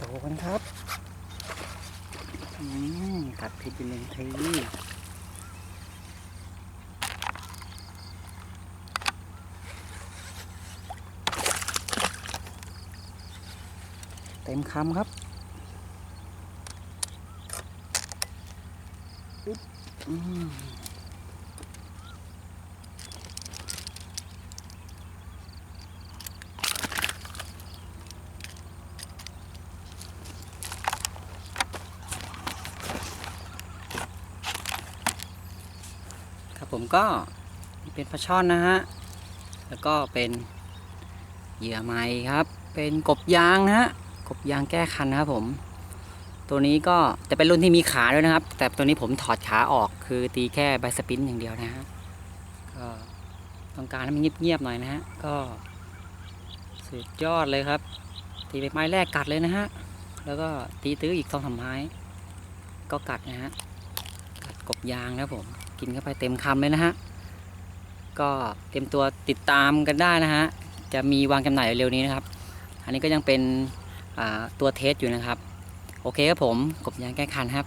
กันครับอืมกัดพิษเป็นหนึ่งทีเต็มคำครับอึ๊บอืม ครับผมก็เป็นปลาช่อนนะฮะ แล้วก็เป็นเหยื่อไม้ครับ เป็นกบยางนะฮะ กบยางแก้คันนะครับผม ตัวนี้ก็จะเป็นรุ่นที่มีขาด้วยนะครับ แต่ตัวนี้ผมถอดขาออกคือตีแค่ใบสปรินต์อย่างเดียวนะฮะ ก็ต้องการให้มันเงียบๆหน่อยนะฮะ ก็สุดยอดเลยครับ ตีไปไม้แรกกัดเลยนะฮะ แล้วก็ตีตื้ออีกสองสามไม้ ก็กัดนะฮะ กัดกบยางนะครับผม กินเข้าไปเต็มคำเลยนะฮะ ก็เตรียมตัวติดตามกันได้นะฮะ จะมีวางจำหน่ายเร็วๆนี้นะครับ อันนี้ก็ยังเป็นตัวเทสอยู่นะครับ โอเคครับผมกบยางแก้คันครับ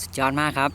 สุดยอดมากครับ